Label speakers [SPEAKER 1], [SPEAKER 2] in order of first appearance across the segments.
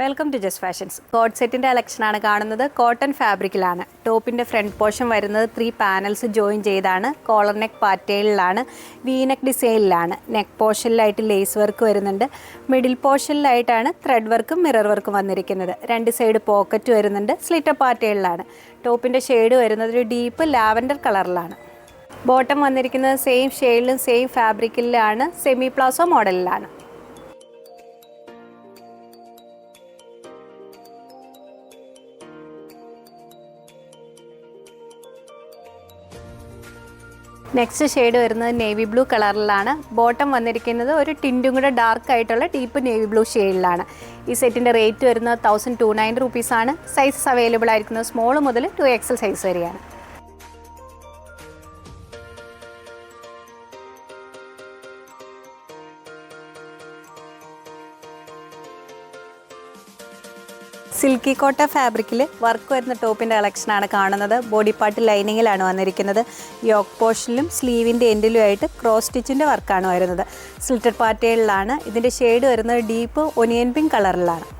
[SPEAKER 1] Welcome to just fashions coat സെറ്റിന്റെ കളക്ഷനാണ് കാണുന്നത്. കോട്ടൺ ഫാബ്രിക്കിലാണ് ടോപ്പിന്റെ ഫ്രണ്ട് പോർഷൻ വരുന്നത് ത്രീ പാനൽസ് ജോയിൻ ചെയ്താണ്. കോളർ നെക്ക് പാറ്റേണിലാണ് വീനെക്ക് ഡിസൈനിലാണ് നെക്ക് പോർഷനിലായിട്ട് ലേസ് വർക്ക് വരുന്നുണ്ട്. മിഡിൽ പോർഷനിലായിട്ടാണ് ത്രെഡ് വർക്കും മിറർ വർക്കും വന്നിരിക്കുന്നത്. രണ്ട് സൈഡ് പോക്കറ്റ് വരുന്നുണ്ട്. സ്ലിറ്റർ പാറ്റേണിലാണ് ടോപ്പിന്റെ ഷെയ്ഡ് വരുന്നത് ഒരു ഡീപ്പ് ലാവൻഡർ കളറിലാണ് ബോട്ടം വന്നിരിക്കുന്നത് സെയിം ഷെയ്ഡിലും സെയിം ഫാബ്രിക്കിലാണ് സെമി പ്ലാസോ മോഡലിലാണ് നെക്സ്റ്റ് ഷെയ്ഡ് വരുന്നത് നേവി ബ്ലൂ കളറിലാണ് ബോട്ടം വന്നിരിക്കുന്നത് ഒരു ടിന്റും കൂടെ ഡാർക്ക് ആയിട്ടുള്ള ഡീപ്പ് നേവി ബ്ലൂ ഷെയ്ഡിലാണ് ഈ സെറ്റിന്റെ റേറ്റ് വരുന്നത് തൗസൻഡ് ടു നയൻ റുപ്പീസാണ് സൈസസ് അവൈലബിൾ ആയിരിക്കുന്നത് സ്മോൾ മുതൽ ടു എക്സൽ സൈസ് വരെയാണ്. സിൽക്കി കോട്ട ഫാബ്രിക്കിൽ വർക്ക് വരുന്ന ടോപ്പിന്റെ കളക്ഷനാണ് കാണുന്നത്. ബോഡി പാർട്ട് ലൈനിങ്ങിലാണ് വന്നിരിക്കുന്നത്. യോക്ക് പോർഷനിലും സ്ലീവിന്റെ എൻഡിലും ആയിട്ട് ക്രോസ് സ്റ്റിച്ചിന്റെ വർക്കാണ് വരുന്നത്. സ്ലിറ്റഡ് പാറ്റേണിലാണ്. ഇതിന്റെ ഷെയ്ഡ് വരുന്നത് ഡീപ്പ് ഒനിയൻ പിങ്ക് കളറിലാണ്.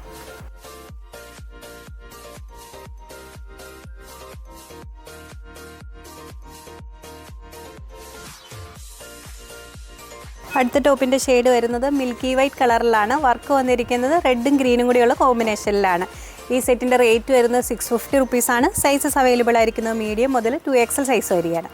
[SPEAKER 1] അടുത്ത ടോപ്പിന്റെ ഷെയ്ഡ് വരുന്നത് മിൽക്കി വൈറ്റ് കളറിലാണ്. വർക്ക് വന്നിരിക്കുന്നത് റെഡും ഗ്രീനും കൂടിയുള്ള കോമ്പിനേഷനിലാണ്. ഈ സെറ്റിന്റെ റേറ്റ് വരുന്നത് സിക്സ് ഫിഫ്റ്റി റുപ്പീസാണ് സൈസസ് അവൈലബിൾ ആയിരിക്കുന്നത് മീഡിയം മുതൽ ടു എക്സൽ സൈസ് വരെയാണ്.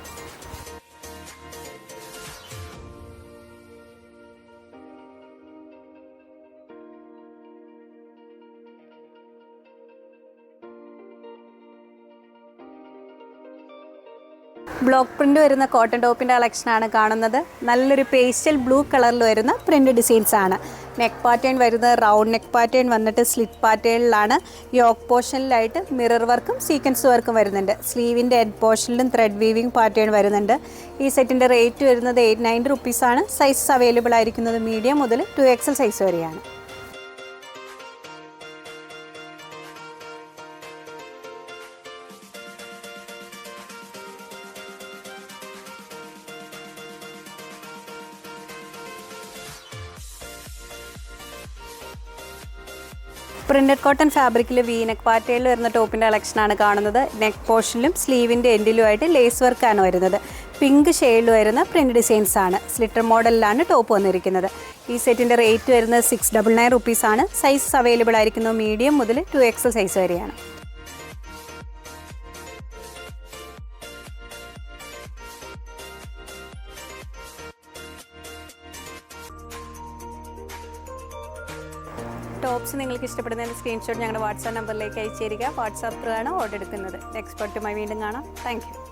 [SPEAKER 1] ബ്ലോക്ക് പ്രിന്റ് വരുന്ന കോട്ടൺ ടോപ്പിന്റെ കളക്ഷനാണ് കാണുന്നത്. നല്ലൊരു പേസ്റ്റൽ ബ്ലൂ കളറിൽ വരുന്ന പ്രിന്റ് ഡിസൈൻസ് ആണ്. നെക്ക് പാറ്റേൺ വരുന്നത് റൗണ്ട് നെക്ക് പാറ്റേൺ വന്നിട്ട് സ്ലിറ്റ് പാറ്റേണിലാണ്. യോക്ക് പോർഷനിലായിട്ട് മിറർ വർക്കും സീക്വൻസ് വർക്കും വരുന്നുണ്ട്. സ്ലീവിന്റെ എഡ് പോർഷനിലും ത്രെഡ് വീവിംഗ് പാറ്റേൺ വരുന്നുണ്ട്. ഈ സെറ്റിന്റെ റേറ്റ് വരുന്നത് എയ്റ്റ് നയന്റി റുപ്പീസാണ് സൈസസ് അവൈലബിൾ ആയിരിക്കുന്നത് മീഡിയം മുതൽ ടു എക്സൽ സൈസ് വരെയാണ്. പ്രിന്റഡ് കോട്ടൺ ഫാബ്രിക്കിൽ വി നെക്ക് പാറ്റയിൽ വരുന്ന ടോപ്പിന്റെ കളക്ഷനാണ് കാണുന്നത്. നെക്ക് പോർഷനിലും സ്ലീവിന്റെ എൻഡിലുമായിട്ട് ലേസ് വർക്കാണ് വരുന്നത്. പിങ്ക് ഷെയ്ഡിൽ വരുന്ന പ്രിന്റ് ഡിസൈൻസ് ആണ്. സ്ലിറ്റർ മോഡലിലാണ് ടോപ്പ് വന്നിരിക്കുന്നത്. ഈ സെറ്റിന്റെ റേറ്റ് വരുന്നത് സിക്സ് ഡബിൾ നയൻ റുപ്പീസാണ് സൈസ് അവൈലബിൾ ആയിരിക്കുന്നത് മീഡിയം മുതൽ ടു എക്സ് സൈസ് വരെയാണ്. ടോപ്സ് നിങ്ങൾക്ക് ഇഷ്ടപ്പെടുന്നതിന്റെ സ്ക്രീൻഷോട്ട് ഞങ്ങളുടെ വാട്സാപ്പ് നമ്പറിലേക്ക് അയച്ചു തരിക. വാട്സാപ്പ് ആണ് ഓർഡർ എടുക്കുന്നത്. എക്സ്പെർട്ടുമായി വീണ്ടും കാണാം. താങ്ക്